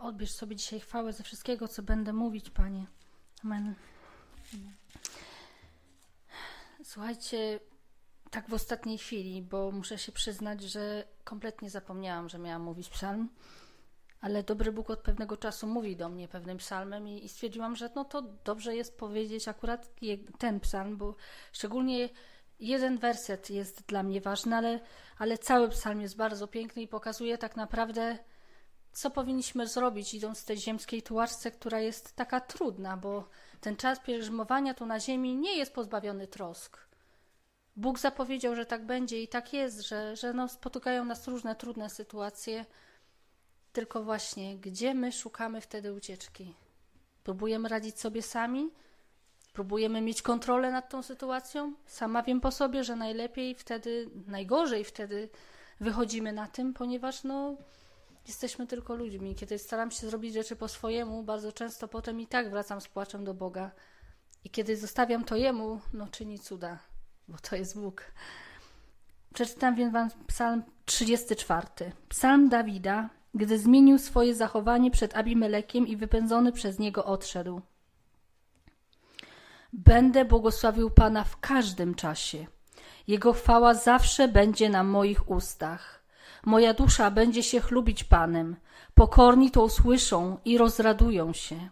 Odbierz sobie dzisiaj chwałę ze wszystkiego, co będę mówić, Panie. Amen. Słuchajcie, tak w ostatniej chwili, bo muszę się przyznać, że kompletnie zapomniałam, że miałam mówić psalm, ale dobry Bóg od pewnego czasu mówi do mnie pewnym psalmem i, i stwierdziłam, że no to dobrze jest powiedzieć akurat ten psalm, bo szczególnie jeden werset jest dla mnie ważny, ale, ale cały psalm jest bardzo piękny i pokazuje tak naprawdę, co powinniśmy zrobić, idąc w tej ziemskiej tułaczce, która jest taka trudna, bo ten czas pielgrzymowania tu na ziemi nie jest pozbawiony trosk. Bóg zapowiedział, że tak będzie i tak jest, że, że no, spotykają nas różne trudne sytuacje. Tylko właśnie, gdzie my szukamy wtedy ucieczki? Próbujemy radzić sobie sami? Próbujemy mieć kontrolę nad tą sytuacją? Sama wiem po sobie, że najlepiej wtedy, najgorzej wtedy wychodzimy na tym, ponieważ no, jesteśmy tylko ludźmi. Kiedy staram się zrobić rzeczy po swojemu, bardzo często potem i tak wracam z płaczem do Boga. I kiedy zostawiam to Jemu, no czyni cuda, bo to jest Bóg. Przeczytam więc wam psalm 34. Psalm Dawida, gdy zmienił swoje zachowanie przed Abimelekiem i wypędzony przez niego odszedł. Będę błogosławił Pana w każdym czasie. Jego chwała zawsze będzie na moich ustach. Moja dusza będzie się chlubić Panem. Pokorni to usłyszą i rozradują się.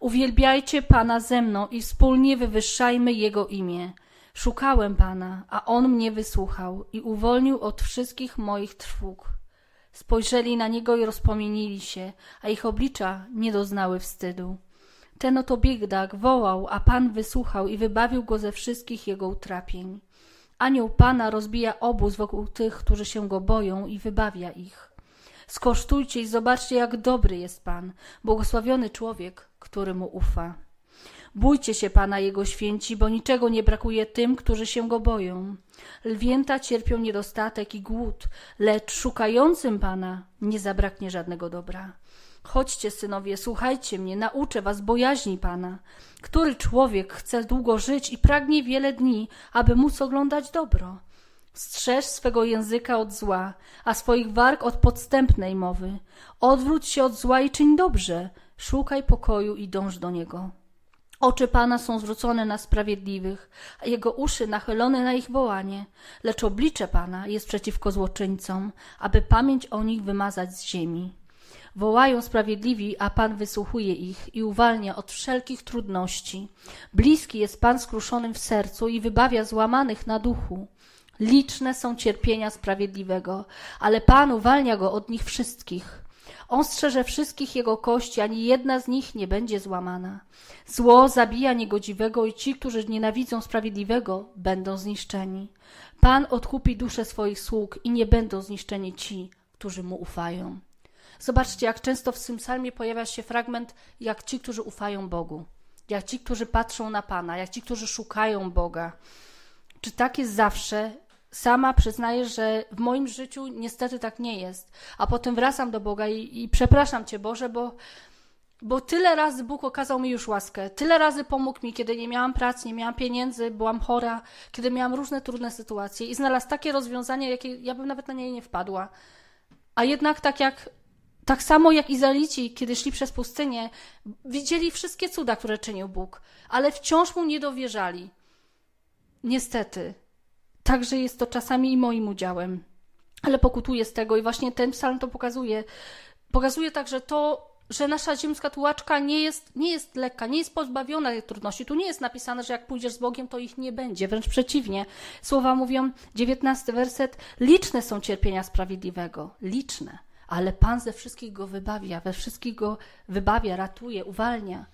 Uwielbiajcie Pana ze mną i wspólnie wywyższajmy Jego imię. Szukałem Pana, a On mnie wysłuchał i uwolnił od wszystkich moich trwóg. Spojrzeli na Niego i rozpomienili się, a ich oblicza nie doznały wstydu. Ten oto biegdak wołał, a Pan wysłuchał i wybawił go ze wszystkich jego utrapień. Anioł Pana rozbija obóz wokół tych, którzy się go boją i wybawia ich. Skosztujcie i zobaczcie, jak dobry jest Pan, błogosławiony człowiek, który mu ufa. Bójcie się Pana Jego święci, bo niczego nie brakuje tym, którzy się Go boją. Lwięta cierpią niedostatek i głód, lecz szukającym Pana nie zabraknie żadnego dobra. Chodźcie, synowie, słuchajcie mnie, nauczę was bojaźni Pana. Który człowiek chce długo żyć i pragnie wiele dni, aby móc oglądać dobro? Strzeż swego języka od zła, a swoich warg od podstępnej mowy. Odwróć się od zła i czyń dobrze. Szukaj pokoju i dąż do niego. Oczy Pana są zwrócone na sprawiedliwych, a Jego uszy nachylone na ich wołanie, lecz oblicze Pana jest przeciwko złoczyńcom, aby pamięć o nich wymazać z ziemi. Wołają sprawiedliwi, a Pan wysłuchuje ich i uwalnia od wszelkich trudności. Bliski jest Pan skruszonym w sercu i wybawia złamanych na duchu. Liczne są cierpienia sprawiedliwego, ale Pan uwalnia go od nich wszystkich. On strzeże wszystkich jego kości, ani jedna z nich nie będzie złamana. Zło zabija niegodziwego i ci, którzy nienawidzą sprawiedliwego, będą zniszczeni. Pan odkupi duszę swoich sług i nie będą zniszczeni ci, którzy mu ufają. Zobaczcie, jak często w tym psalmie pojawia się fragment, jak ci, którzy ufają Bogu, jak ci, którzy patrzą na Pana, jak ci, którzy szukają Boga. Czy tak jest zawsze? Sama przyznaję, że w moim życiu niestety tak nie jest. A potem wracam do Boga i, i przepraszam Cię, Boże, bo, bo tyle razy Bóg okazał mi już łaskę. Tyle razy pomógł mi, kiedy nie miałam pracy, nie miałam pieniędzy, byłam chora, kiedy miałam różne trudne sytuacje i znalazł takie rozwiązanie, jakie ja bym nawet na nie nie wpadła. A jednak tak jak tak samo jak Izraelici, kiedy szli przez pustynię, widzieli wszystkie cuda, które czynił Bóg, ale wciąż mu nie dowierzali. Niestety. Także jest to czasami i moim udziałem. Ale pokutuję z tego i właśnie ten psalm to pokazuje. Pokazuje także to, że nasza ziemska tułaczka nie jest, nie jest lekka, nie jest pozbawiona tych trudności. Tu nie jest napisane, że jak pójdziesz z Bogiem, to ich nie będzie. Wręcz przeciwnie. Słowa mówią, dziewiętnasty werset, liczne są cierpienia sprawiedliwego. Liczne ale Pan ze wszystkich go wybawia, we wszystkich go wybawia, ratuje, uwalnia.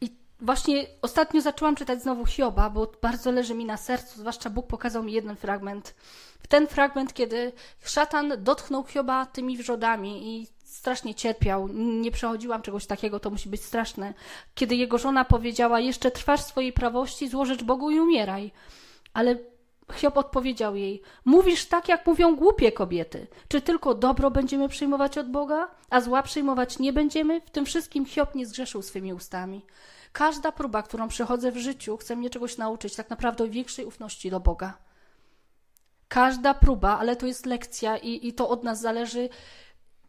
I właśnie ostatnio zaczęłam czytać znowu Hioba, bo bardzo leży mi na sercu, zwłaszcza Bóg pokazał mi jeden fragment. Ten fragment, kiedy szatan dotknął Hioba tymi wrzodami i strasznie cierpiał, nie przechodziłam czegoś takiego, to musi być straszne. Kiedy jego żona powiedziała, jeszcze trwasz swojej prawości, złożycz Bogu i umieraj. Ale Hiob odpowiedział jej: Mówisz tak, jak mówią głupie kobiety. Czy tylko dobro będziemy przyjmować od Boga, a zła przyjmować nie będziemy? W tym wszystkim Hiob nie zgrzeszył swymi ustami. Każda próba, którą przechodzę w życiu, chce mnie czegoś nauczyć, tak naprawdę większej ufności do Boga. Każda próba, ale to jest lekcja i, i to od nas zależy,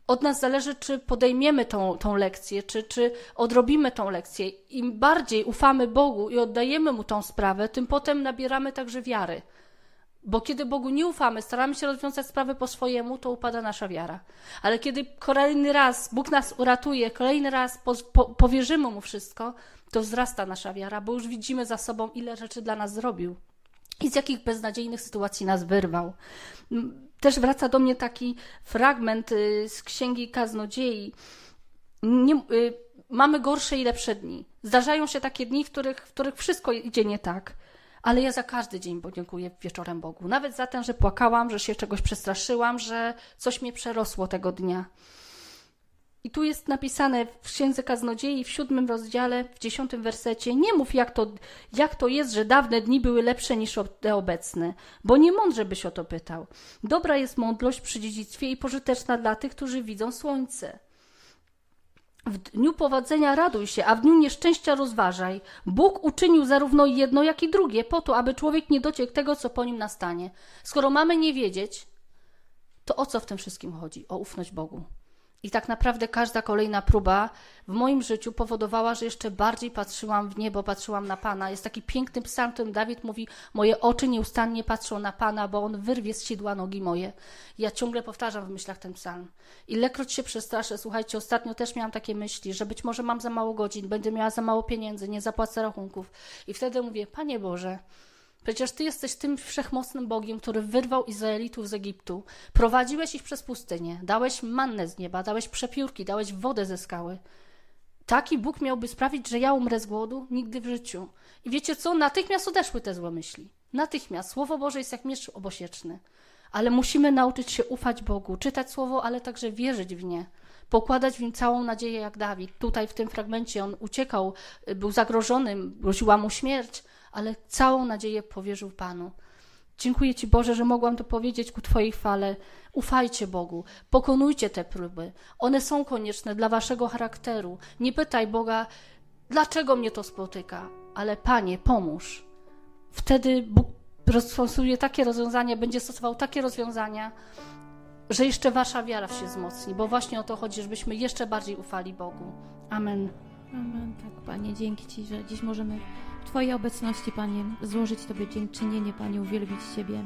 od nas zależy, czy podejmiemy tą, tą lekcję, czy, czy odrobimy tą lekcję. Im bardziej ufamy Bogu i oddajemy Mu tą sprawę, tym potem nabieramy także wiary. Bo kiedy Bogu nie ufamy, staramy się rozwiązać sprawę po swojemu, to upada nasza wiara. Ale kiedy kolejny raz Bóg nas uratuje, kolejny raz po, po, powierzymy Mu wszystko, to wzrasta nasza wiara, bo już widzimy za sobą, ile rzeczy dla nas zrobił i z jakich beznadziejnych sytuacji nas wyrwał. Też wraca do mnie taki fragment y, z księgi Kaznodziei. Nie, y, mamy gorsze i lepsze dni. Zdarzają się takie dni, w których, w których wszystko idzie nie tak. Ale ja za każdy dzień podziękuję wieczorem Bogu. Nawet za ten, że płakałam, że się czegoś przestraszyłam, że coś mnie przerosło tego dnia. I tu jest napisane w Księdze Kaznodziei w siódmym rozdziale, w dziesiątym wersecie, nie mów jak to, jak to jest, że dawne dni były lepsze niż te obecne, bo nie mądrze byś o to pytał. Dobra jest mądrość przy dziedzictwie i pożyteczna dla tych, którzy widzą słońce. W dniu powodzenia raduj się, a w dniu nieszczęścia rozważaj. Bóg uczynił zarówno jedno, jak i drugie, po to, aby człowiek nie dociekł tego, co po nim nastanie. Skoro mamy nie wiedzieć, to o co w tym wszystkim chodzi? O ufność Bogu. I tak naprawdę każda kolejna próba w moim życiu powodowała, że jeszcze bardziej patrzyłam w niebo, patrzyłam na Pana. Jest taki piękny psalm, w którym Dawid mówi: Moje oczy nieustannie patrzą na Pana, bo On wyrwie z sidła nogi moje. Ja ciągle powtarzam w myślach ten psalm. Ilekroć się przestraszę, słuchajcie, ostatnio też miałam takie myśli, że być może mam za mało godzin, będę miała za mało pieniędzy, nie zapłacę rachunków. I wtedy mówię: Panie Boże, Przecież Ty jesteś tym wszechmocnym Bogiem, który wyrwał Izraelitów z Egiptu. Prowadziłeś ich przez pustynię, dałeś mannę z nieba, dałeś przepiórki, dałeś wodę ze skały. Taki Bóg miałby sprawić, że ja umrę z głodu? Nigdy w życiu. I wiecie co? Natychmiast odeszły te złe myśli. Natychmiast. Słowo Boże jest jak miecz obosieczny. Ale musimy nauczyć się ufać Bogu, czytać Słowo, ale także wierzyć w nie. Pokładać w nim całą nadzieję jak Dawid. Tutaj w tym fragmencie on uciekał, był zagrożony, groziła mu śmierć, ale całą nadzieję powierzył Panu. Dziękuję Ci Boże, że mogłam to powiedzieć ku Twojej chwale. Ufajcie Bogu, pokonujcie te próby. One są konieczne dla Waszego charakteru. Nie pytaj Boga, dlaczego mnie to spotyka, ale Panie, pomóż. Wtedy Bóg stosuje takie rozwiązania, będzie stosował takie rozwiązania, że jeszcze Wasza wiara się wzmocni, bo właśnie o to chodzi, żebyśmy jeszcze bardziej ufali Bogu. Amen. Amen. Tak, Panie, dzięki Ci, że dziś możemy Twojej obecności, Panie, złożyć Tobie dziękczynienie, Panie, uwielbić Ciebie.